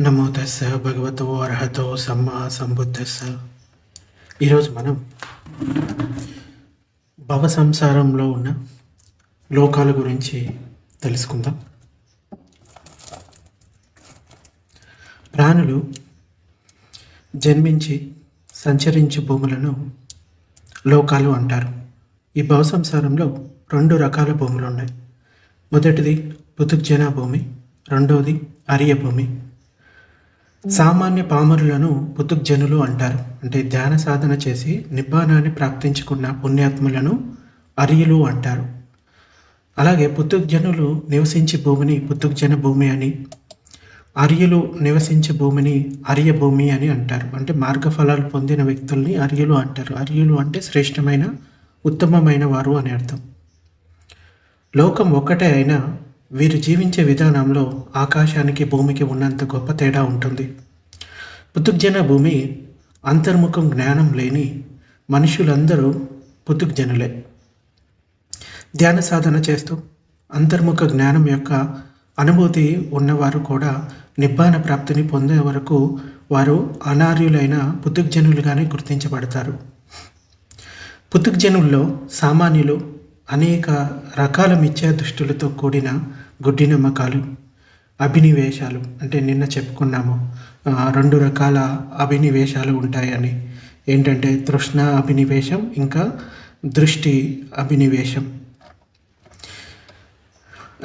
నమో తస్స భగవతో అర్హతో సమ్మా సంబుద్ధస్స ఈరోజు మనం భవ సంసారంలో ఉన్న లోకాల గురించి తెలుసుకుందాం. ప్రాణులు జన్మించి సంచరించే భూములను లోకాలు అంటారు. ఈ భవ సంసారంలో రెండు రకాల భూములు ఉన్నాయి. మొదటిది పుతుగ్జన భూమి రెండవది అరియ భూమి సామాన్య పామరులను పుతుగ్జనులు అంటారు. అంటే ధ్యాన సాధన చేసి నిబ్బానాన్ని ప్రాప్తించుకున్న పుణ్యాత్ములను అరియులు అంటారు. అలాగే పుతుగ్జనులు నివసించే భూమిని పుతుగ్జన భూమి అని అరియులు నివసించే భూమిని అరియ భూమి అని అంటారు. అంటే మార్గఫలాలు పొందిన వ్యక్తుల్ని అరియులు అంటారు. అరియులు అంటే శ్రేష్టమైన ఉత్తమమైన వారు అని అర్థం. లోకం ఒక్కటే అయినా వీరు జీవించే విధానంలో ఆకాశానికి భూమికి ఉన్నంత గొప్ప తేడా ఉంటుంది. పుతుగ్జన భూమి అంతర్ముఖం జ్ఞానం లేని మనుషులందరూ పుతుగ్జనులే ధ్యాన సాధన చేస్తూ అంతర్ముఖ జ్ఞానం యొక్క అనుభూతి ఉన్నవారు కూడా నిబ్బాన ప్రాప్తిని పొందే వరకు వారు అనార్యులైన పుతుగ్జనులుగానే గుర్తించబడతారు. పుతుగ్జనుల్లో సామాన్యులు అనేక రకాల మిథ్యా దుష్టులతో కూడిన గుడ్డి నమ్మకాలు అభినివేశాలు అంటే నిన్న చెప్పుకున్నాము. రెండు రకాల అభినివేశాలు ఉంటాయని. ఏంటంటే తృష్ణ అభినివేశం ఇంకా దృష్టి అభినివేశం.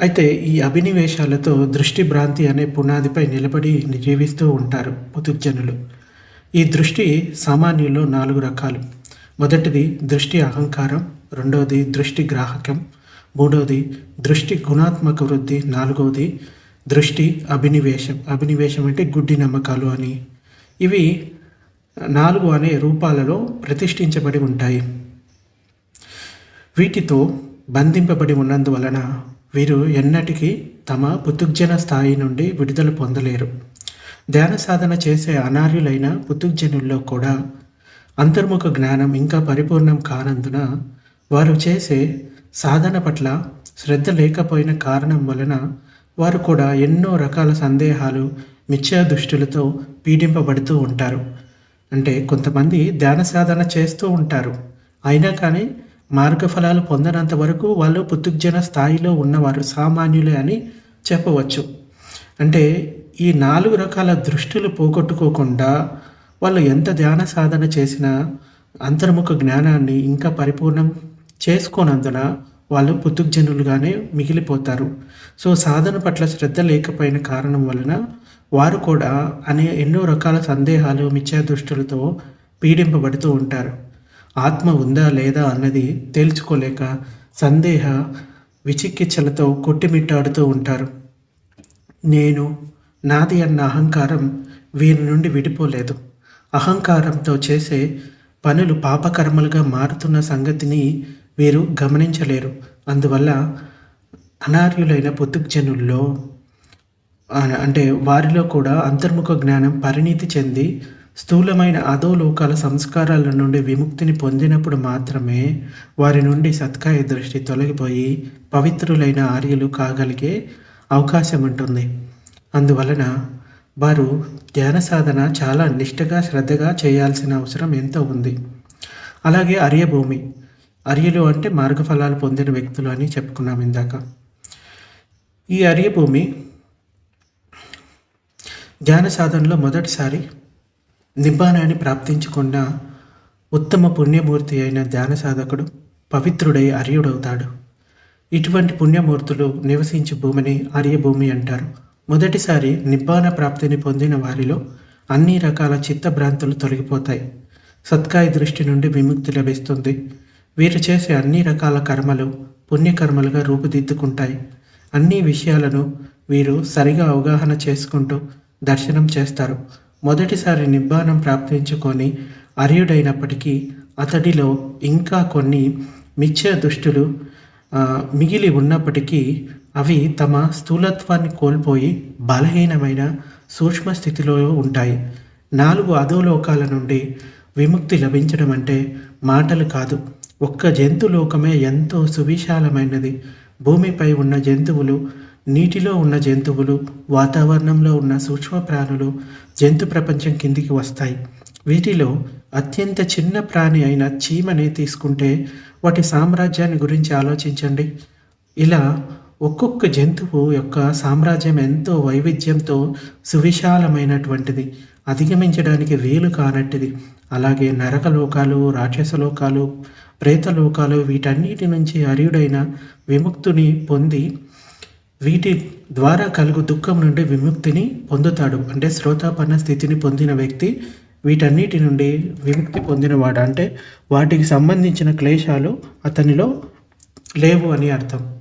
అయితే ఈ అభినివేశాలతో దృష్టి భ్రాంతి అనే పునాదిపై నిలబడి జీవిస్తూ ఉంటారు పుతుగ్జనులు ఈ దృష్టి సామాన్యుల్లో నాలుగు రకాలు. మొదటిది దృష్టి అహంకారం రెండవది దృష్టి గ్రాహకం మూడవది దృష్టి గుణాత్మక వృద్ధి. నాలుగవది దృష్టి అభినివేశం. అభినివేశం అంటే గుడ్డి నమ్మకాలు అని. ఇవి నాలుగు అనే రూపాలలో ప్రతిష్ఠించబడి ఉంటాయి. వీటితో బంధింపబడి ఉన్నందువలన వీరు ఎన్నటికీ తమ పుతుగ్జన స్థాయి నుండి విడుదల పొందలేరు. ధ్యాన సాధన చేసే అనార్యులైన పుతుగ్జనుల్లో కూడా అంతర్ముఖ జ్ఞానం ఇంకా పరిపూర్ణం కానందున వారు చేసే సాధన పట్ల శ్రద్ధ లేకపోయిన కారణం వలన వారు కూడా ఎన్నో రకాల సందేహాలు మిథ్యా దుష్టులతో పీడింపబడుతూ ఉంటారు. అంటే కొంతమంది ధ్యాన సాధన చేస్తూ ఉంటారు. అయినా కానీ మార్గఫలాలు పొందనంత వరకు వాళ్ళు పుత్తుగ్జన స్థాయిలో ఉన్నవారు సామాన్యులే అని చెప్పవచ్చు. అంటే ఈ నాలుగు రకాల దృష్టిలు పోగొట్టుకోకుండా వాళ్ళు ఎంత ధ్యాన సాధన చేసినా అంతర్ముఖ జ్ఞానాన్ని ఇంకా పరిపూర్ణం చేసుకోనందున వాళ్ళు పుతుగ్జనులుగానే మిగిలిపోతారు. సో సాధన పట్ల శ్రద్ధ లేకపోయిన కారణం వలన వారు కూడా అనే ఎన్నో రకాల సందేహాలు మిథ్యాదృష్టులతో పీడింపబడుతూ ఉంటారు. ఆత్మ ఉందా లేదా అన్నది తేల్చుకోలేక సందేహ విచికిత్సలతో కొట్టిమిట్టాడుతూ ఉంటారు. నేను నాది అన్న అహంకారం వీరి నుండి విడిపోలేదు. అహంకారంతో చేసే పనులు పాపకర్మలుగా మారుతున్న సంగతిని వీరు గమనించలేరు. అందువల్ల అనార్యులైన పుతుగ్జనుల్లో అంటే వారిలో కూడా అంతర్ముఖ జ్ఞానం పరిణితి చెంది స్థూలమైన అధోలోకాల సంస్కారాల నుండి విముక్తిని పొందినప్పుడు మాత్రమే వారి నుండి సత్కాయ దృష్టి తొలగిపోయి పవిత్రులైన ఆర్యులు కాగలిగే అవకాశం ఉంటుంది అందువలన వారు ధ్యాన సాధన చాలా నిష్టగా శ్రద్ధగా చేయాల్సిన అవసరం ఎంతో ఉంది. అలాగే అర్యభూమి. అర్యులు అంటే మార్గఫలాలు పొందిన వ్యక్తులు అని చెప్పుకున్నాం ఇందాక. ఈ అర్యభూమి ధ్యాన సాధనలో మొదటిసారి నిబ్బానాన్ని ప్రాప్తించుకున్న ఉత్తమ పుణ్యమూర్తి అయిన ధ్యాన సాధకుడు పవిత్రుడై అర్యుడవుతాడు. ఇటువంటి పుణ్యమూర్తులు నివసించే భూమిని ఆర్యభూమి అంటారు. మొదటిసారి నిబ్బాన ప్రాప్తిని పొందిన వారిలో అన్ని రకాల చిత్తభ్రాంతులు తొలగిపోతాయి. సత్కాయ దృష్టి నుండి విముక్తి లభిస్తుంది. వీరు చేసే అన్ని రకాల కర్మలు పుణ్యకర్మలుగా రూపుదిద్దుకుంటాయి. అన్ని విషయాలను వీరు సరిగా అవగాహన చేసుకుంటూ దర్శనం చేస్తారు. మొదటిసారి నిబ్బానం ప్రాప్తించుకొని అర్యుడైనప్పటికీ అతడిలో ఇంకా కొన్ని మిథ్య దుష్టులు మిగిలి ఉన్నప్పటికీ అవి తమ స్థూలత్వాన్ని కోల్పోయి బలహీనమైన సూక్ష్మ స్థితిలో ఉంటాయి. నాలుగు అధోలోకాల నుండి విముక్తి లభించడం అంటే మాటలు కాదు. ఒక్క జంతులోకమే ఎంతో సువిశాలమైనది. భూమిపై ఉన్న జంతువులు నీటిలో ఉన్న జంతువులు వాతావరణంలో ఉన్న సూక్ష్మ ప్రాణులు జంతు ప్రపంచం కిందికి వస్తాయి. వీటిలో అత్యంత చిన్న ప్రాణి అయిన చీమని తీసుకుంటే వాటి సామ్రాజ్యాన్ని గురించి ఆలోచించండి. ఇలా ఒక్కొక్క జంతువు యొక్క సామ్రాజ్యం ఎంతో వైవిధ్యంతో సువిశాలమైనటువంటిది. అధిగమించడానికి వీలు కానట్టిది. అలాగే నరక లోకాలు రాక్షస లోకాలు ప్రేత లోకాలు వీటన్నిటి నుంచి అర్యుడైన విముక్తుని పొంది వీటి ద్వారా కలుగు దుఃఖం నుండి విముక్తిని పొందుతాడు. అంటే శ్రోతాపన్న స్థితిని పొందిన వ్యక్తి వీటన్నిటి నుండి విముక్తి పొందినవాడు. అంటే వాటికి సంబంధించిన క్లేశాలు అతనిలో లేవు అని అర్థం.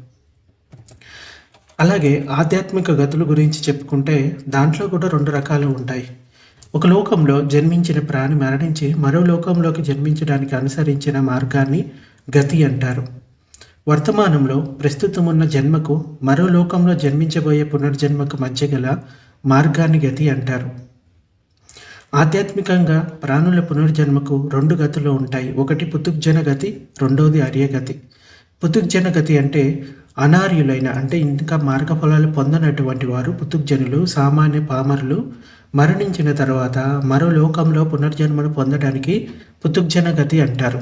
అలాగే ఆధ్యాత్మిక గతుల గురించి చెప్పుకుంటే దాంట్లో కూడా రెండు రకాలు ఉంటాయి. ఒక లోకంలో జన్మించిన ప్రాణి మరణించి మరో లోకంలోకి జన్మించడానికి అనుసరించిన మార్గాన్ని గతి అంటారు. వర్తమానంలో ప్రస్తుతం ఉన్న జన్మకు మరో లోకంలో జన్మించబోయే పునర్జన్మకు మధ్య గల మార్గాన్ని గతి అంటారు. ఆధ్యాత్మికంగా ప్రాణుల పునర్జన్మకు రెండు గతులు ఉంటాయి. ఒకటి పుతుగ్జన గతి రెండోది అర్యగతి పుతుగ్జన గతి అంటే అనార్యులైన అంటే ఇంకా మార్గఫలాలు పొందనటువంటి వారు పుతుగ్జనులు సామాన్య పామరులు మరణించిన తర్వాత మరో లోకంలో పునర్జన్మను పొందడానికి పుతుగ్జన గతి అంటారు.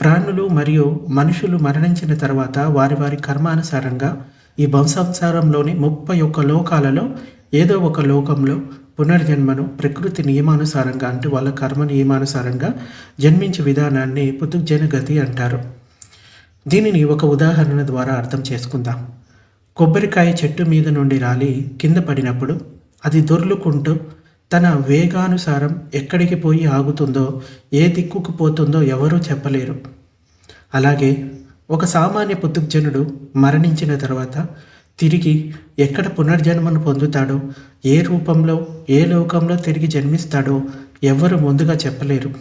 ప్రాణులు మరియు మనుషులు మరణించిన తర్వాత వారి వారి కర్మానుసారంగా ఈ వంశంసారంలోని ముప్పై ఒక్క లోకాలలో ఏదో ఒక లోకంలో పునర్జన్మను ప్రకృతి నియమానుసారంగా అంటే వాళ్ళ కర్మ నియమానుసారంగా జన్మించే విధానాన్ని పుతుగ్జన గతి అంటారు. దీనిని ఒక ఉదాహరణ ద్వారా అర్థం చేసుకుందాం. కొబ్బరికాయ చెట్టు మీద నుండి రాలి కింద పడినప్పుడు అది దొర్లుకుంటూ తన వేగానుసారం ఎక్కడికి పోయి ఆగుతుందో ఏ దిక్కుకు పోతుందో ఎవరూ చెప్పలేరు. అలాగే ఒక సామాన్య పుత్తుజనుడు మరణించిన తర్వాత తిరిగి ఎక్కడ పునర్జన్మను పొందుతాడో ఏ రూపంలో ఏ లోకంలో తిరిగి జన్మిస్తాడో ఎవరు ముందుగా చెప్పలేరు.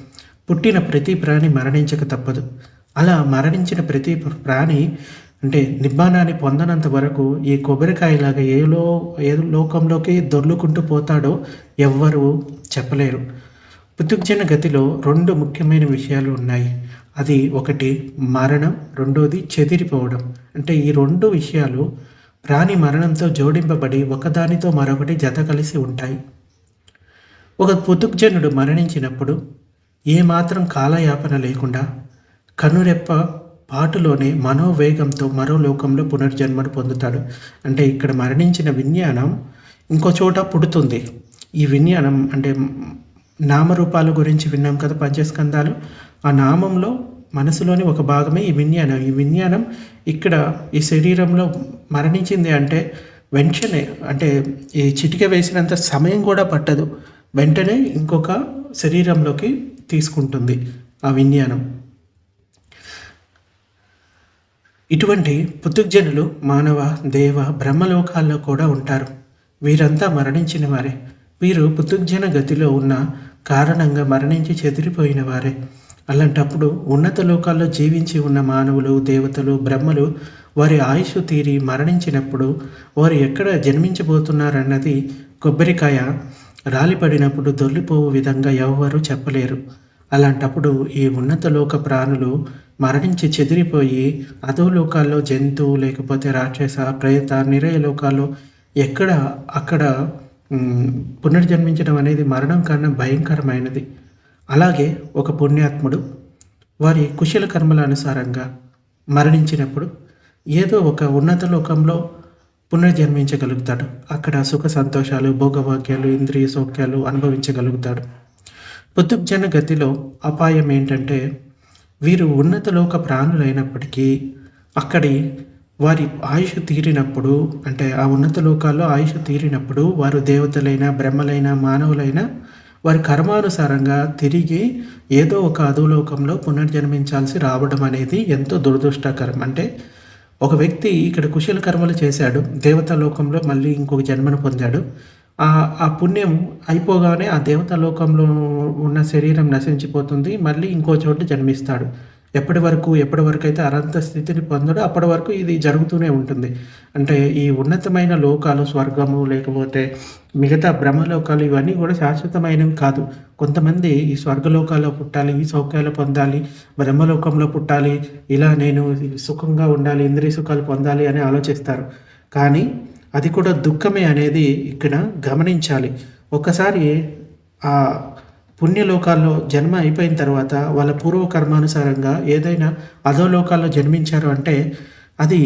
పుట్టిన ప్రతి ప్రాణి మరణించక తప్పదు. అలా మరణించిన ప్రతి ప్రాణి అంటే నిబ్బానాన్ని పొందనంత వరకు ఈ కొబ్బరికాయలాగా ఏలో ఏ లోకంలోకి దొర్లుకుంటూ పోతాడో ఎవ్వరు చెప్పలేరు. పుతుగ్జన గతిలో రెండు ముఖ్యమైన విషయాలు ఉన్నాయి. అది ఒకటి మరణం రెండోది చెదిరిపోవడం. అంటే ఈ రెండు విషయాలు ప్రాణి మరణంతో జోడింపబడి ఒకదానితో మరొకటి జత కలిసి ఉంటాయి. ఒక పుతుగ్జనుడు మరణించినప్పుడు ఏమాత్రం కాలయాపన లేకుండా కనురెప్ప పాటులోనే మనోవేగంతో మరో లోకంలో పునర్జన్మను పొందుతాడు. అంటే ఇక్కడ మరణించిన విజ్ఞానం ఇంకో చోట పుడుతుంది. ఈ విజ్ఞానం అంటే నామరూపాల గురించి విన్నాం కదా పంచస్కందాలు ఆ నామంలో మనసులోని ఒక భాగమే ఈ విజ్ఞానం. ఈ విజ్ఞానం ఇక్కడ ఈ శరీరంలో మరణించింది అంటే వెంటనే అంటే ఈ చిటిక వేసినంత సమయం కూడా పట్టదు. వెంటనే ఇంకొక శరీరంలోకి తీసుకుంటుంది ఆ విజ్ఞానం. ఇటువంటి పుతుగ్జనులు మానవ దేవ బ్రహ్మలోకాల్లో కూడా ఉంటారు. వీరంతా మరణించిన వారే. వీరు పుతుగ్జన గతిలో ఉన్న కారణంగా మరణించి చెదిరిపోయిన వారే. అలాంటప్పుడు ఉన్నత లోకాల్లో జీవించి ఉన్న మానవులు దేవతలు బ్రహ్మలు వారి ఆయుష్ తీరి మరణించినప్పుడు వారు ఎక్కడ జన్మించబోతున్నారన్నది కొబ్బరికాయ రాలిపడినప్పుడు దొర్లిపోవు విధంగా ఎవరు చెప్పలేరు. అలాంటప్పుడు ఈ ఉన్నత లోక ప్రాణులు మరణించి చెదిరిపోయి అదో లోకాల్లో జంతువు లేకపోతే రాక్షస ప్రేత నిరయ లోకాల్లో ఎక్కడ అక్కడ పునర్జన్మించడం అనేది మరణం కన్నా భయంకరమైనది. అలాగే ఒక పుణ్యాత్ముడు వారి కుశల కర్మల అనుసారంగా మరణించినప్పుడు ఏదో ఒక ఉన్నత లోకంలో పునర్జన్మించగలుగుతాడు. అక్కడ సుఖ సంతోషాలు భోగభాగ్యాలు ఇంద్రియ సౌఖ్యాలు అనుభవించగలుగుతాడు. పుతుగ్జన గతిలో అపాయం ఏంటంటే వీరు ఉన్నతలోక ప్రాణులైనప్పటికీ అక్కడి వారి ఆయుష్ తీరినప్పుడు అంటే ఆ ఉన్నత లోకాల్లో ఆయుష్ తీరినప్పుడు వారు దేవతలైన బ్రహ్మలైన మానవులైన వారి కర్మానుసారంగా తిరిగి ఏదో ఒక అధులోకంలో పునర్జన్మించాల్సి రావడం అనేది ఎంతో దురదృష్టకరం. అంటే ఒక వ్యక్తి ఇక్కడ కుశల కర్మలు చేశాడు దేవతా లోకంలో మళ్ళీ ఇంకొక జన్మను పొందాడు ఆ పుణ్యం అయిపోగానే ఆ దేవత లోకంలో ఉన్న శరీరం నశించిపోతుంది. మళ్ళీ ఇంకో చోట జన్మిస్తాడు. ఎప్పటి వరకు ఎప్పటి వరకు అయితే అనంత స్థితిని పొందడో అప్పటి వరకు ఇది జరుగుతూనే ఉంటుంది. అంటే ఈ ఉన్నతమైన లోకాలు స్వర్గము లేకపోతే మిగతా బ్రహ్మలోకాలు ఇవన్నీ కూడా శాశ్వతమైనవి కాదు. కొంతమంది ఈ స్వర్గలోకాల్లో పుట్టాలి ఈ సౌఖ్యాలు పొందాలి బ్రహ్మలోకంలో పుట్టాలి ఇలా నేను సుఖంగా ఉండాలి ఇంద్రియ సుఖాలు పొందాలి అని ఆలోచిస్తారు. కానీ అది కూడా దుఃఖమే అనేది ఇక్కడ గమనించాలి. ఒకసారి ఆ పుణ్యలోకాల్లో జన్మ అయిపోయిన తర్వాత వాళ్ళ పూర్వ కర్మానుసారంగా ఏదైనా అధోలోకాల్లో జన్మించారు అంటే అది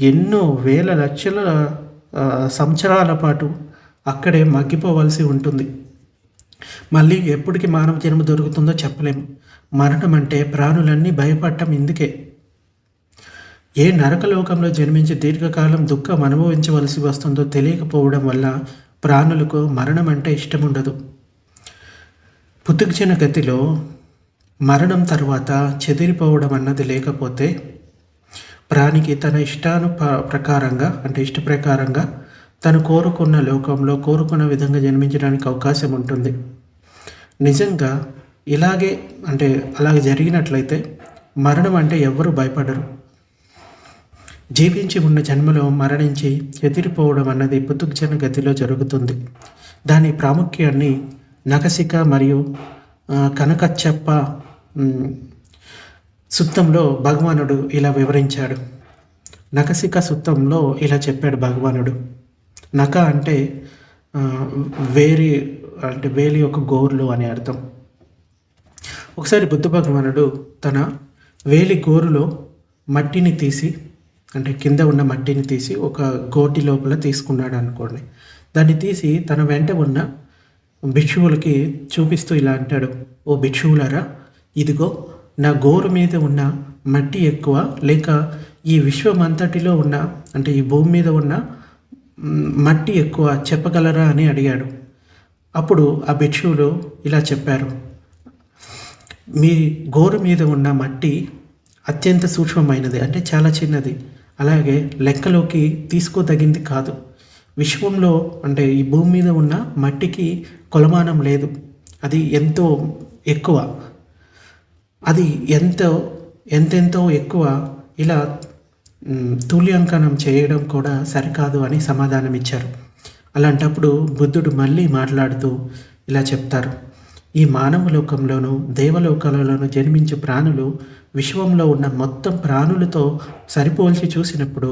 ఎన్నో వేల లక్షల సంవత్సరాల పాటు అక్కడే మగ్గిపోవలసి ఉంటుంది. మళ్ళీ ఎప్పటికి మానవ జన్మ దొరుకుతుందో చెప్పలేము మరణం అంటే ప్రాణులన్నీ భయపడటం ఇందుకే. ఏ నరకలోకంలో జన్మించి దీర్ఘకాలం దుఃఖం అనుభవించవలసి వస్తుందో తెలియకపోవడం వల్ల ప్రాణులకు మరణం అంటే ఇష్టం ఉండదు పుతుగ్జన గతిలో మరణం తర్వాత చెదిరిపోవడం అన్నది లేకపోతే ప్రాణికి తన ఇష్టాను ప్రకారంగా అంటే ఇష్ట ప్రకారంగా తను కోరుకున్న లోకంలో కోరుకున్న విధంగా జన్మించడానికి అవకాశం ఉంటుంది. నిజంగా ఇలాగే అంటే అలాగే జరిగినట్లయితే మరణం అంటే ఎవ్వరూ భయపడరు. జీవించి ఉన్న జన్మలో మరణించి ఎదిరిపోవడం అన్నది పుతుగ్జన గతిలో జరుగుతుంది. దాని ప్రాముఖ్యాన్ని నగసిక మరియు కనకచ్చప్ప సుత్తంలో భగవానుడు ఇలా వివరించాడు. నకసిక సుత్తంలో ఇలా చెప్పాడు భగవానుడు. నక అంటే వేరి అంటే వేలి యొక్క గోర్లు అని అర్థం. ఒకసారి బుద్ధ భగవానుడు తన వేలి గోరులో మట్టిని తీసి అంటే కింద ఉన్న మట్టిని తీసి ఒక గోటి లోపల తీసుకున్నాడు అనుకోండి. దాన్ని తీసి తన వెంట ఉన్న భిక్షువులకి చూపిస్తూ ఇలా అంటాడు ఓ భిక్షువులరా ఇదిగో నా గోరు మీద ఉన్న మట్టి ఎక్కువ లేక ఈ విశ్వం అంతటిలో ఉన్న అంటే ఈ భూమి మీద ఉన్న మట్టి ఎక్కువ చెప్పగలరా అని అడిగాడు. అప్పుడు ఆ భిక్షువులు ఇలా చెప్పారు మీ గోరు మీద ఉన్న మట్టి అత్యంత సూక్ష్మమైనది అంటే చాలా చిన్నది. అలాగే లెక్కలోకి తీసుకోదగింది కాదు. విశ్వంలో అంటే ఈ భూమి మీద ఉన్న మట్టికి కొలమానం లేదు. అది ఎంతో ఎక్కువ. అది ఎంతో ఎంతెంతో ఎక్కువ ఇలా తూల్యాంకనం చేయడం కూడా సరికాదు అని సమాధానం ఇచ్చారు అలాంటప్పుడు బుద్ధుడు మళ్ళీ మాట్లాడుతూ ఇలా చెప్తారు. ఈ మానవ లోకంలోనూ దేవలోకాలలోనూ జన్మించే ప్రాణులు విశ్వంలో ఉన్న మొత్తం ప్రాణులతో సరిపోల్చి చూసినప్పుడు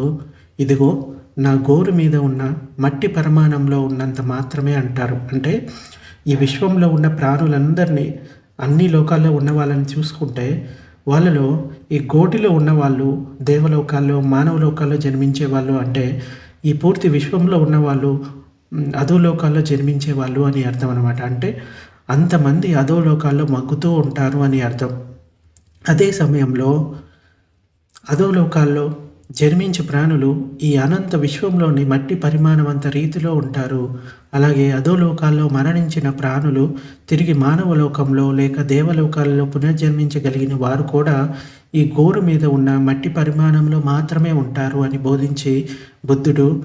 ఇదిగో నా గోరు మీద ఉన్న మట్టి పరిమాణంలో ఉన్నంత మాత్రమే అంటారు. అంటే ఈ విశ్వంలో ఉన్న ప్రాణులందరినీ అన్ని లోకాల్లో ఉన్న వాళ్ళని చూసుకుంటే వాళ్ళలో ఈ గోటిలో ఉన్న వాళ్ళు దేవలోకాల్లో మానవ లోకాల్లో జన్మించే వాళ్ళు అంటే ఈ పూర్తి విశ్వంలో ఉన్న వాళ్ళు అధోలోకాల్లో జన్మించే వాళ్ళు అని అర్థం అనమాట అంటే అంతమంది అధోలోకాల్లో మగ్గుతూ ఉంటారు అని అర్థం. అదే సమయంలో అధోలోకాల్లో జన్మించే ప్రాణులు ఈ అనంత విశ్వంలోని మట్టి పరిమాణమంత రీతిలో ఉంటారు. అలాగే అధోలోకాల్లో మరణించిన ప్రాణులు తిరిగి మానవ లోకంలో లేక దేవలోకాల్లో పునర్జన్మించగలిగిన వారు కూడా ఈ గోరు మీద ఉన్న మట్టి పరిమాణంలో మాత్రమే ఉంటారు అని బోధించి బుద్ధుడు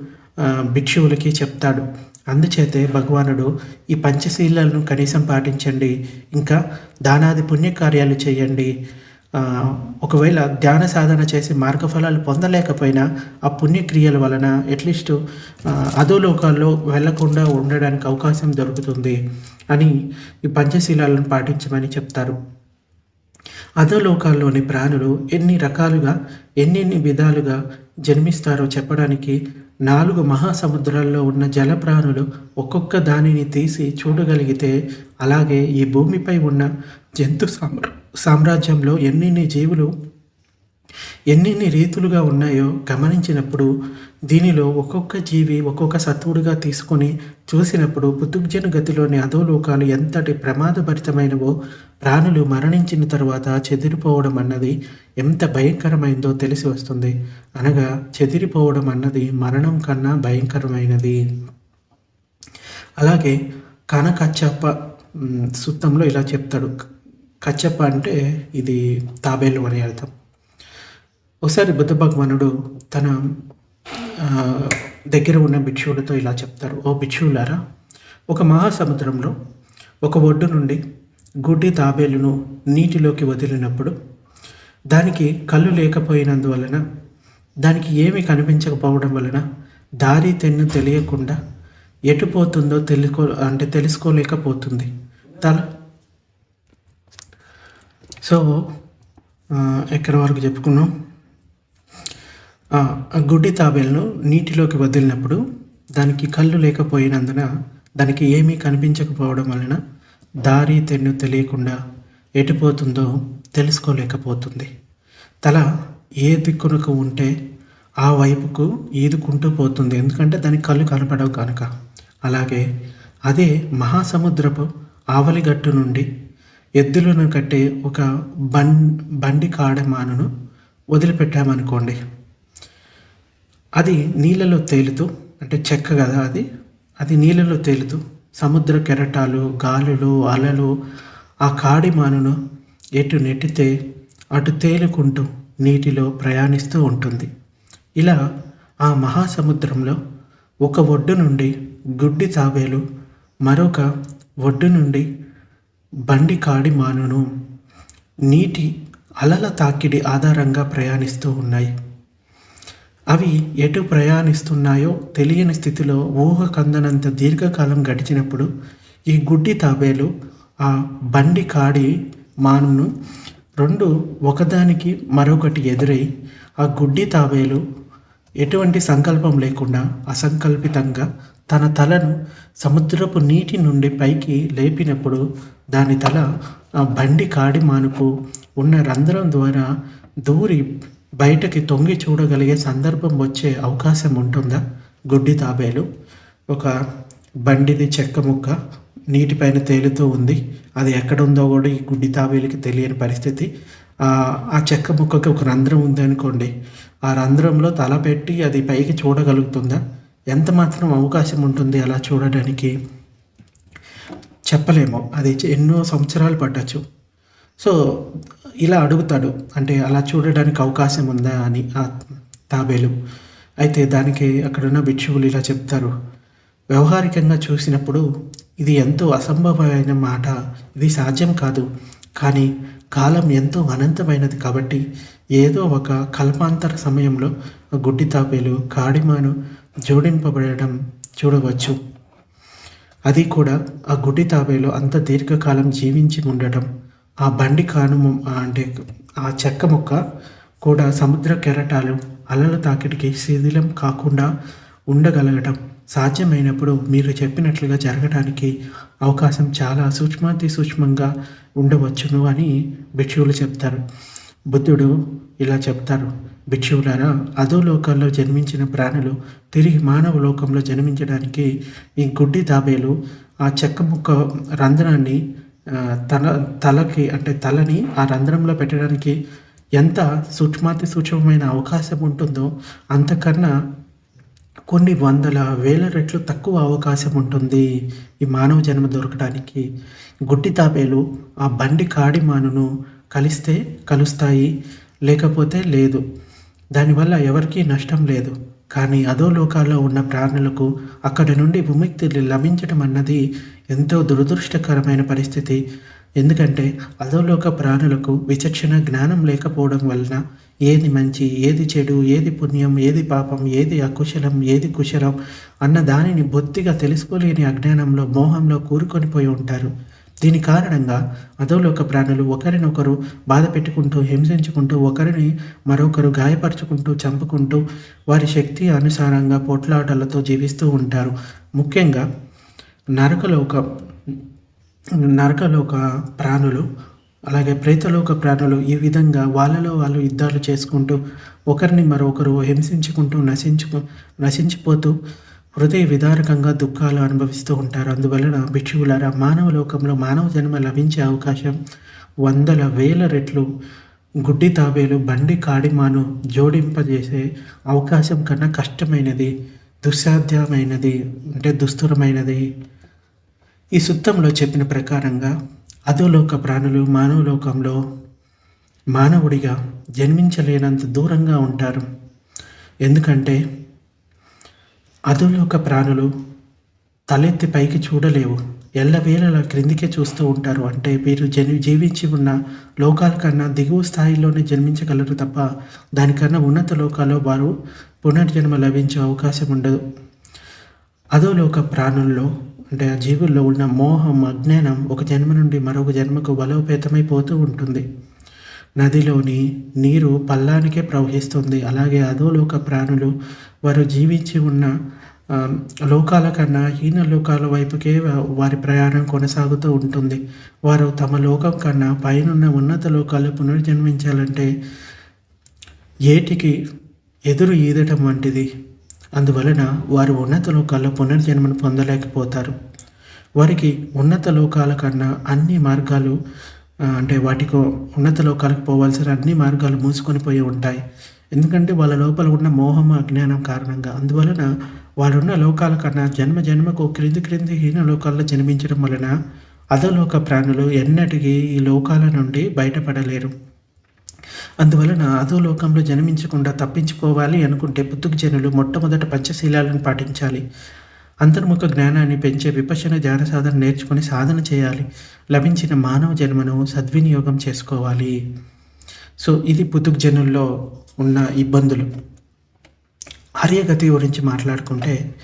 భిక్షువులకి చెప్తాడు. అందుచేతే భగవానుడు ఈ పంచశీలను కనీసం పాటించండి ఇంకా దానాది పుణ్యకార్యాలు చేయండి. ఒకవేళ ధ్యాన సాధన చేసి మార్గఫలాలు పొందలేకపోయినా ఆ పుణ్యక్రియల వలన అట్లీస్ట్ అధోలోకాల్లో వెళ్ళకుండా ఉండడానికి అవకాశం దొరుకుతుంది అని ఈ పంచశీలాలను పాటించమని చెప్తారు. అధోలోకాల్లోని ప్రాణులు ఎన్ని రకాలుగా ఎన్నెన్ని విధాలుగా జన్మిస్తారో చెప్పడానికి నాలుగు మహాసముద్రాల్లో ఉన్న జలప్రాణులు ఒక్కొక్క దానిని తీసి చూడగలిగితే అలాగే ఈ భూమిపై ఉన్న జంతు సామ్రా సామ్రాజ్యంలో ఎన్నెన్ని జీవులు ఎన్నెన్ని రీతులుగా ఉన్నాయో గమనించినప్పుడు దీనిలో ఒక్కొక్క జీవి ఒక్కొక్క సత్వుడిగా తీసుకొని చూసినప్పుడు పుతుగ్జన గతిలోని అధోలోకాలు ఎంతటి ప్రమాదభరితమైనవో ప్రాణులు మరణించిన తర్వాత చెదిరిపోవడం అన్నది ఎంత భయంకరమైందో తెలిసి వస్తుంది. అనగా చెదిరిపోవడం అన్నది మరణం కన్నా భయంకరమైనది. అలాగే కనకచ్చప్ప సుత్తంలో ఇలా చెప్తాడు. కచ్చప్ప అంటే ఇది తాబేలు అని అర్థం. ఒకసారి బుద్ధ భగవానుడు తన దగ్గర ఉన్న భిక్షువులతో ఇలా చెప్తారు. ఓ భిక్షువులారా ఒక మహాసముద్రంలో ఒక ఒడ్డు నుండి గుడ్డి తాబేలును నీటిలోకి వదిలినప్పుడు దానికి కళ్ళు లేకపోయినందువలన దానికి ఏమీ కనిపించకపోవడం వలన దారి తెన్ను తెలియకుండా ఎటు పోతుందో తెలుసుకో అంటే తెలుసుకోలేకపోతుంది. తల. సో ఎక్కడి వరకు చెప్పుకున్నాం? గుడ్డి తాబేలను నీటిలోకి వదిలినప్పుడు దానికి కళ్ళు లేకపోయినందున దానికి ఏమీ కనిపించకపోవడం వలన దారి తెన్ను తెలియకుండా ఎటుపోతుందో తెలుసుకోలేకపోతుంది. తల ఏ దిక్కునకు ఉంటే ఆ వైపుకు ఈదుకుంటూ పోతుంది. ఎందుకంటే దానికి కళ్ళు కనపడవు కనుక. అలాగే అదే మహాసముద్రపు ఆవలిగట్టు నుండి ఎద్దులను కట్టే ఒక బం బండి కాడమానును వదిలిపెట్టామనుకోండి. అది నీళ్ళలో తేలుతూ అంటే చెక్క కదా అది అది నీళ్ళలో తేలుతూ సముద్ర కెరటాలు గాలులు అలలు ఆ కాడి మానును ఎటు నెట్టితే అటు తేలుకుంటూ నీటిలో ప్రయాణిస్తూ ఉంటుంది. ఇలా ఆ మహాసముద్రంలో ఒక ఒడ్డు నుండి గుడ్డి తాబేలు మరొక ఒడ్డు నుండి బండి కాడి మానును. నీటి అలల తాకిడి ఆధారంగా ప్రయాణిస్తూ ఉన్నాయి. అవి ఎటు ప్రయాణిస్తున్నాయో తెలియని స్థితిలో ఊహ కందనంత దీర్ఘకాలం గడిచినప్పుడు ఈ గుడ్డి తాబేలు ఆ బండి కాడి మానును రెండు ఒకదానికి మరొకటి ఎదురై ఆ గుడ్డి తాబేలు ఎటువంటి సంకల్పం లేకుండా అసంకల్పితంగా తన తలను సముద్రపు నీటి నుండి పైకి లేపినప్పుడు దాని తల ఆ బండి కాడి మానుకు ఉన్న రంధ్రం ద్వారా దూరి బయటకి తొంగి చూడగలిగే సందర్భం వచ్చే అవకాశం ఉంటుందా? గుడ్డి తాబేలు. ఒక బండిది చెక్క ముక్క నీటిపైన తేలుతూ ఉంది. అది ఎక్కడుందో కూడా ఈ గుడ్డి తాబేలుకి తెలియని పరిస్థితి. ఆ ఆ చెక్క ముక్కకి ఒక రంధ్రం ఉంది అనుకోండి ఆ రంధ్రంలో తల పెట్టి అది పైకి చూడగలుగుతుందా? ఎంత మాత్రం అవకాశం ఉంటుంది అలా చూడడానికి? చెప్పలేము. అది ఎన్నో సంవత్సరాలు పట్టచ్చు. సో ఇలా అడుగుతాడు. అంటే అలా చూడడానికి అవకాశం ఉందా అని ఆ తాబేలు. అయితే దానికి అక్కడున్న భిక్షువులు ఇలా చెప్తారు. వ్యవహారికంగా చూసినప్పుడు ఇది ఎంతో అసంభవమైన మాట. ఇది సాధ్యం కాదు. కానీ కాలం ఎంతో అనంతమైనది కాబట్టి ఏదో ఒక కల్పాంతర సమయంలో గుడ్డి తాపేలు కాడిమాను జోడింపబడడం చూడవచ్చు. అది కూడా ఆ గుడ్డి తాపేలు అంత దీర్ఘకాలం జీవించి ఉండటం. ఆ బండి కాను అంటే ఆ చెక్క ముక్క కూడా సముద్ర కెరటాలు అలల తాకిడికి శిథిలం కాకుండా ఉండగలగటం సాధ్యమైనప్పుడు మీరు చెప్పినట్లుగా జరగడానికి అవకాశం చాలా సూక్ష్మాతి సూక్ష్మంగా ఉండవచ్చును అని భిక్షువులు చెప్తారు. బుద్ధుడు ఇలా చెప్తారు. భిక్షువులారా అధోలోకాల్లో జన్మించిన ప్రాణులు తిరిగి మానవ లోకంలో జన్మించడానికి ఈ గుడ్డి తాబేలు ఆ చెక్క ముక్క రంధ్రాన్ని తన తలకి అంటే తలని ఆ రంధ్రంలో పెట్టడానికి ఎంత సూక్ష్మాతి సూక్ష్మమైన అవకాశం ఉంటుందో అంతకన్నా కొన్ని వందల వేల రెట్లు తక్కువ అవకాశం ఉంటుంది ఈ మానవ జన్మ దొరకడానికి గుడ్డి తాపేలు ఆ బండి కాడి మానును కలిస్తే కలుస్తాయి లేకపోతే లేదు. దానివల్ల ఎవరికీ నష్టం లేదు. కానీ అదో లోకాల్లో ఉన్న ప్రాణులకు అక్కడి నుండి విముక్తి లభించడం అన్నది ఎంతో దురదృష్టకరమైన పరిస్థితి. ఎందుకంటే అధోలోక ప్రాణులకు విచక్షణ జ్ఞానం లేకపోవడం వలన ఏది మంచి ఏది చెడు ఏది పుణ్యం ఏది పాపం ఏది అకుశలం ఏది కుశలం అన్న దానిని బొత్తిగా తెలుసుకోలేని అజ్ఞానంలో మోహంలో కూరుకొని పోయి ఉంటారు. దీని కారణంగా అధోలోక ప్రాణులు ఒకరినొకరు బాధ పెట్టుకుంటూ హింసించుకుంటూ ఒకరిని మరొకరు గాయపరుచుకుంటూ చంపుకుంటూ వారి శక్తి అనుసారంగా పోట్లాటలతో జీవిస్తూ ఉంటారు. ముఖ్యంగా నరకలోక నరకలోక ప్రాణులు అలాగే ప్రేతలోక ప్రాణులు ఈ విధంగా వాళ్ళలో వాళ్ళు యుద్ధాలు చేసుకుంటూ ఒకరిని మరొకరు హింసించుకుంటూ నశించుకు నశించిపోతూ హృదయ విదారకంగా దుఃఖాలు అనుభవిస్తూ ఉంటారు. అందువలన భిక్షువులారా మానవ లోకంలో మానవ జన్మ లభించే అవకాశం వందల వేల రెట్లు. గుడ్డి తాబేలు బండి కాడిమాను జోడింపజేసే అవకాశం కన్నా కష్టమైనది దుస్సాధ్యమైనది అంటే దుస్తురమైనది ఈ సుత్తంలో చెప్పిన ప్రకారంగా అధోలోక ప్రాణులు మానవలోకంలో మానవుడిగా జన్మించలేనంత దూరంగా ఉంటారు. ఎందుకంటే అధోలోక ప్రాణులు తలెత్తి పైకి చూడలేవు. ఎల్లవేళలా క్రిందికే చూస్తూ ఉంటారు. అంటే వీరు జని జీవించి ఉన్న లోకాల కన్నా దిగువ స్థాయిలోనే జన్మించగలరు తప్ప దానికన్నా ఉన్నత లోకాల్లో వారు పునర్జన్మ లభించే అవకాశం ఉండదు. అధోలోక ప్రాణుల్లో అంటే ఆ జీవుల్లో ఉన్న మోహం అజ్ఞానం ఒక జన్మ నుండి మరొక జన్మకు బలోపేతమైపోతూ ఉంటుంది. నదిలోని నీరు పల్లానికే ప్రవహిస్తుంది. అలాగే అధోలోక ప్రాణులు వారు జీవించి ఉన్న లోకాల కన్నా హీన లోకాల వైపుకే వారి ప్రయాణం కొనసాగుతూ ఉంటుంది. వారు తమ లోకం కన్నా పైనున్న ఉన్నత లోకాలు పునర్జన్మించాలంటే ఏటికి ఎదురు ఈదటం వంటిది. అందువలన వారు ఉన్నత లోకాల్లో పునర్జన్మను పొందలేకపోతారు. వారికి ఉన్నత లోకాల కన్నా అన్ని మార్గాలు అంటే వాటికో ఉన్నత లోకాలకు పోవాల్సిన అన్ని మార్గాలు మూసుకొని పోయి ఉంటాయి. ఎందుకంటే వాళ్ళ లోపల ఉన్న మోహము అజ్ఞానం కారణంగా. అందువలన వాళ్ళున్న లోకాల కన్నా జన్మ జన్మకు క్రింది క్రింది హీన లోకాల్లో జన్మించడం వలన అధోలోక ప్రాణులు ఎన్నటికీ ఈ లోకాల నుండి బయటపడలేరు. అందువలన అధోలోకంలో జన్మించకుండా తప్పించుకోవాలి అనుకుంటే పుత్తుకు మొట్టమొదట పంచశీలాలను పాటించాలి. అంతర్ముఖ జ్ఞానాన్ని పెంచే విపశన ధ్యాన సాధన నేర్చుకుని సాధన చేయాలి. లభించిన మానవ జన్మను సద్వినియోగం చేసుకోవాలి. సో ఇది పుతుగ్జనుల్లో ఉన్న ఇబ్బందులు. ఆర్యగతి గురించి మాట్లాడుకుంటే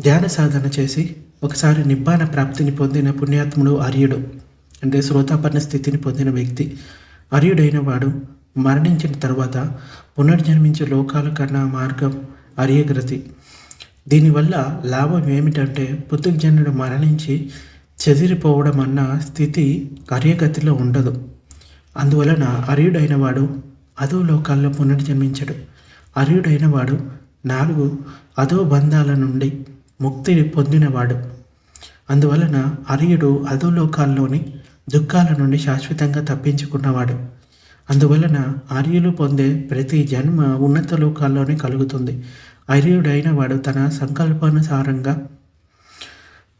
ధ్యాన సాధన చేసి ఒకసారి నిబ్బాన ప్రాప్తిని పొందిన పుణ్యాత్ముడు ఆర్యుడు అంటే శ్రోతాపన్న స్థితిని పొందిన వ్యక్తి అర్యుడైన వాడు మరణించిన తర్వాత పునర్జన్మించే లోకాల కన్నా మార్గం ఆర్యగతి. దీనివల్ల లాభం ఏమిటంటే పుత్తుజనుడు మరణించి చెదిరిపోవడం అన్న స్థితి ఆర్యగతిలో ఉండదు. అందువలన అర్యుడైన వాడు అదో లోకాల్లో పునర్జన్మించడు. అర్యుడైన వాడు నాలుగు అదో బంధాల నుండి ముక్తి పొందినవాడు. అందువలన అర్యుడు అదో లోకాల్లోని దుఃఖాల నుండి శాశ్వతంగా తప్పించుకున్నవాడు. అందువలన ఆర్యులు పొందే ప్రతి జన్మ ఉన్నత లోకాల్లోనే కలుగుతుంది. అర్యుడైన వాడు తన సంకల్పానుసారంగా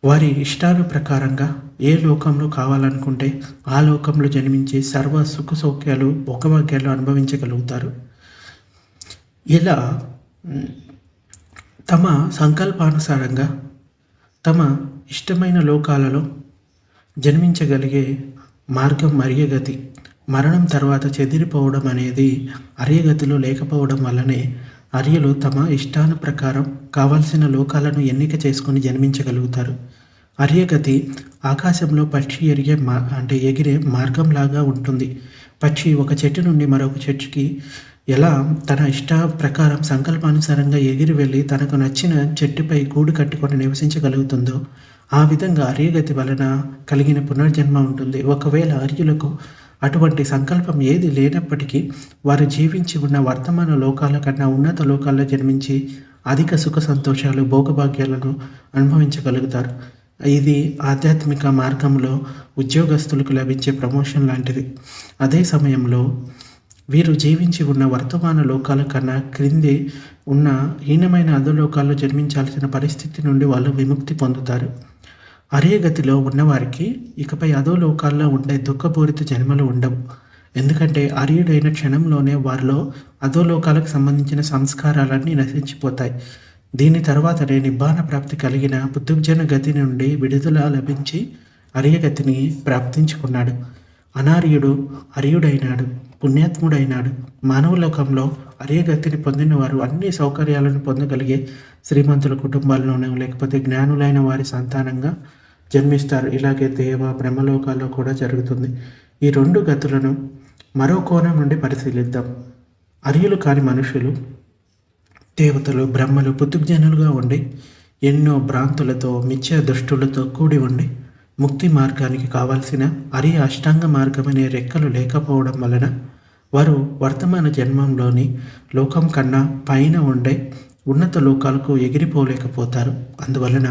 వారి ఇష్టాను ప్రకారంగా ఏ లోకంలో కావాలనుకుంటే ఆ లోకంలో జన్మించి సర్వ సుఖ సౌఖ్యాలు భోగభాగ్యాలు అనుభవించగలుగుతారు. ఇలా తమ సంకల్పానుసారంగా తమ ఇష్టమైన లోకాలలో జన్మించగలిగే మార్గం అర్యగతి మరణం తర్వాత చెదిరిపోవడం అనేది అర్యగతిలో లేకపోవడం వల్లనే అర్యలు తమ ఇష్టాను ప్రకారం కావాల్సిన లోకాలను ఎన్నిక చేసుకొని జన్మించగలుగుతారు. అర్యగతి ఆకాశంలో పక్షి ఎరిగే మా అంటే ఎగిరే మార్గంలాగా ఉంటుంది. పక్షి ఒక చెట్టు నుండి మరొక చెట్టుకి ఎలా తన ఇష్ట ప్రకారం సంకల్పానుసారంగా ఎగిరి వెళ్ళి తనకు నచ్చిన చెట్టుపై గూడు కట్టుకొని నివసించగలుగుతుందో ఆ విధంగా అర్యగతి వలన కలిగిన పునర్జన్మ ఉంటుంది. ఒకవేళ అర్యులకు అటువంటి సంకల్పం ఏది లేనప్పటికీ వారు జీవించి ఉన్న వర్తమాన లోకాల కన్నా ఉన్నత లోకాల్లో జన్మించి అధిక సుఖ సంతోషాలు భోగభాగ్యాలను అనుభవించగలుగుతారు. ఇది ఆధ్యాత్మిక మార్గంలో ఉద్యోగస్తులకు లభించే ప్రమోషన్ లాంటిది. అదే సమయంలో వీరు జీవించి ఉన్న వర్తమాన లోకాల కన్నా క్రింది ఉన్న హీనమైన అధోలోకాల్లో జన్మించాల్సిన పరిస్థితి నుండి వాళ్ళు విముక్తి పొందుతారు. అరేగతిలో ఉన్నవారికి ఇకపై అధోలోకాల్లో ఉండే దుఃఖపూరిత జన్మలు ఉండవు. ఎందుకంటే అర్యుడైన క్షణంలోనే వారిలో అధోలోకాలకు సంబంధించిన సంస్కారాలన్నీ నశించిపోతాయి. దీని తర్వాతనే నిబ్బాన ప్రాప్తి కలిగిన బుద్ధుజన గతి నుండి విడుదల లభించి అర్యగతిని ప్రాప్తించుకున్నాడు. అనార్యుడు అర్యుడైనాడు పుణ్యాత్ముడైనాడు. మానవలోకంలో అర్యగతిని పొందిన వారు అన్ని సౌకర్యాలను పొందగలిగే శ్రీమంతుల కుటుంబాల్లోనూ లేకపోతే జ్ఞానులైన వారి సంతానంగా జన్మిస్తారు. ఇలాగే దేవ బ్రహ్మలోకాల్లో కూడా జరుగుతుంది. ఈ రెండు గతులను మరో కోణం నుండి పరిశీలిద్దాం. అర్యులు కాని మనుషులు దేవతలు బ్రహ్మలు పుతుగ్జనులుగా ఉండి ఎన్నో భ్రాంతులతో మిథ్య దృష్టులతో కూడి ఉండి ముక్తి మార్గానికి కావాల్సిన అరి అష్టాంగ మార్గం అనే రెక్కలు లేకపోవడం వలన వారు వర్తమాన జన్మంలోని లోకం కన్నా పైన ఉండే ఉన్నత లోకాలకు ఎగిరిపోలేకపోతారు. అందువలన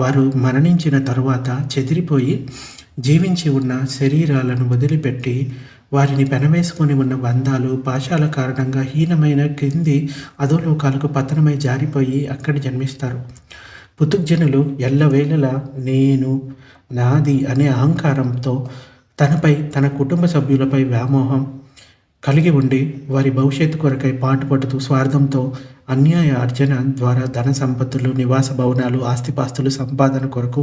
వారు మరణించిన తరువాత చెదిరిపోయి జీవించి ఉన్న శరీరాలను వదిలిపెట్టి వారిని పెనవేసుకొని ఉన్న బంధాలు పాశాల కారణంగా హీనమైన కింది అధోలోకాలకు పతనమై జారిపోయి అక్కడ జన్మిస్తారు. పుతుగ్జనులు ఎల్లవేళలా నేను నాది అనే అహంకారంతో తనపై తన కుటుంబ సభ్యులపై వ్యామోహం కలిగి ఉండి వారి భవిష్యత్తు కొరకై పాటుపడుతూ స్వార్థంతో అన్యాయ అర్జన ద్వారా ధన సంపత్తులు నివాస భవనాలు ఆస్తిపాస్తులు సంపాదన కొరకు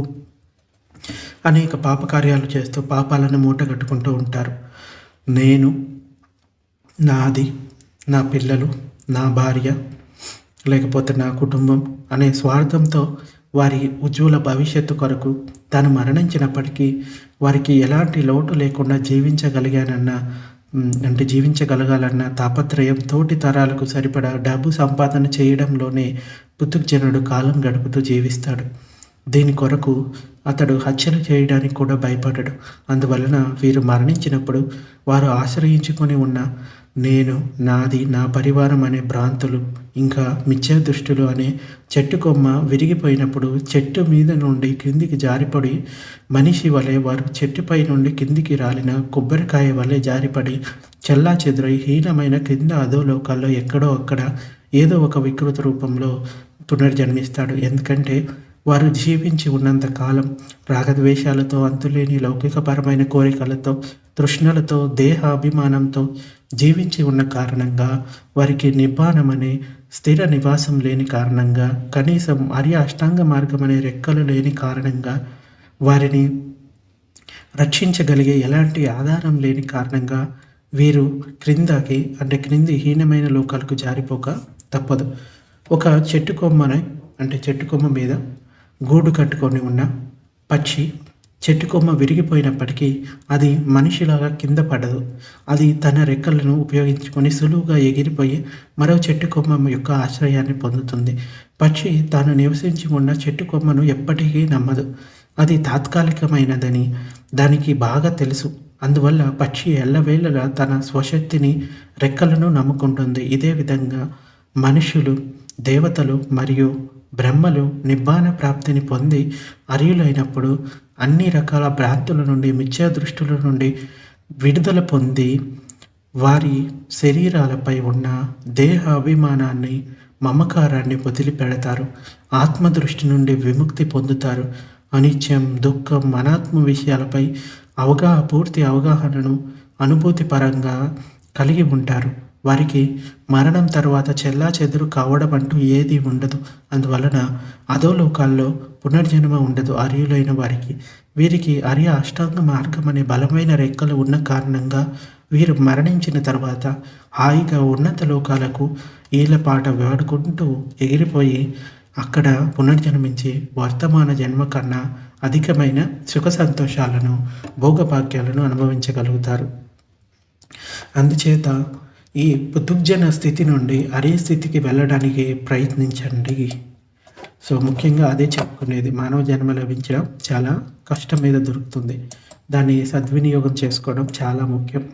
అనేక పాపకార్యాలు చేస్తూ పాపాలను మూటగట్టుకుంటూ ఉంటారు. నేను నాది నా పిల్లలు నా భార్య లేకపోతే నా కుటుంబం అనే స్వార్థంతో వారి ఉజ్వల భవిష్యత్తు కొరకు తాను మరణించినప్పటికీ వారికి ఎలాంటి లోటు లేకుండా జీవించగలిగానన్న అంటే జీవించగలగాలన్న తాపత్రయం తోటి తరాలకు సరిపడా డబ్బు సంపాదన చేయడంలోనే పుత్తుజనుడు కాలం గడుపుతూ జీవిస్తాడు. దీని కొరకు అతడు హత్యలు చేయడానికి కూడా భయపడడు. అందువలన వీరు మరణించినప్పుడు వారు ఆశ్రయించుకొని ఉన్న నేను నాది నా పరివారం అనే భ్రాంతులు ఇంకా మిథ్యా దృష్టులు అనే చెట్టు కొమ్మ విరిగిపోయినప్పుడు చెట్టు మీద నుండి కిందికి జారిపడి మనిషి వలె వారు చెట్టుపై నుండి కిందికి రాలిన కొబ్బరికాయ వలె జారిపడి చెల్లా చెదురై హీనమైన కింద అధోలోకాల్లో ఎక్కడో అక్కడ ఏదో ఒక వికృత రూపంలో పునర్జన్మిస్తాడు. ఎందుకంటే వారు జీవించి ఉన్నంత కాలం రాగద్వేషాలతో అంతులేని లౌకికపరమైన కోరికలతో తృష్ణలతో దేహ అభిమానంతో జీవించి ఉన్న కారణంగా వారికి నిబ్బానం అనే స్థిర నివాసం లేని కారణంగా కనీసం అర్య అష్టాంగ మార్గం అనే రెక్కలు లేని కారణంగా వారిని రక్షించగలిగే ఎలాంటి ఆధారం లేని కారణంగా వీరు క్రిందకి అంటే క్రింది హీనమైన లోకాలకు జారిపోక తప్పదు. ఒక చెట్టు కొమ్మని అంటే చెట్టు కొమ్మ మీద గూడు కట్టుకొని ఉన్న పక్షి చెట్టు కొమ్మ విరిగిపోయినప్పటికీ అది మనిషిలాగా కింద పడదు. అది తన రెక్కలను ఉపయోగించుకొని సులువుగా ఎగిరిపోయి మరో చెట్టు కొమ్మ యొక్క ఆశ్రయాన్ని పొందుతుంది. పక్షి తాను నివసించి ఉన్న చెట్టు కొమ్మను ఎప్పటికీ నమ్మదు. అది తాత్కాలికమైనదని దానికి బాగా తెలుసు. అందువల్ల పక్షి ఎల్లవేళలా తన స్వశక్తిని రెక్కలను నమ్ముకుంటుంది. ఇదే విధంగా మనుషులు దేవతలు మరియు బ్రహ్మలు నిబ్బాన ప్రాప్తిని పొంది అర్యులైనప్పుడు అన్ని రకాల భ్రాంతుల నుండి మిథ్యా దృష్టుల నుండి విడుదల పొంది వారి శరీరాలపై ఉన్న దేహ అభిమానాన్ని మమకారాన్ని వదిలిపెడతారు. ఆత్మదృష్టి నుండి విముక్తి పొందుతారు. అనిత్యం దుఃఖం అనాత్మ విషయాలపై అవగాహన పూర్తి అవగాహనను అనుభూతి పరంగా కలిగి ఉంటారు. వారికి మరణం తర్వాత చెల్లా చెదురు కావడం అంటూ ఏది ఉండదు. అందువలన అధోలోకాల్లో పునర్జన్మ ఉండదు అర్యులైన వారికి. వీరికి అర్య అష్టాంగ మార్గం అనే బలమైన రెక్కలు ఉన్న కారణంగా వీరు మరణించిన తర్వాత హాయిగా ఉన్నత లోకాలకు ఈలపాట వాడుకుంటూ ఎగిరిపోయి అక్కడ పునర్జన్మించి వర్తమాన జన్మ కన్నా అధికమైన సుఖ సంతోషాలను భోగభాగ్యాలను అనుభవించగలుగుతారు. అందుచేత ఈ పుతుగ్జన స్థితి నుండి అరే స్థితికి వెళ్ళడానికి ప్రయత్నించండి. సో ముఖ్యంగా అదే చెప్పుకునేది మానవ జన్మ లభించడం చాలా కష్టం మీద దొరుకుతుంది. దాన్ని సద్వినియోగం చేసుకోవడం చాలా ముఖ్యం.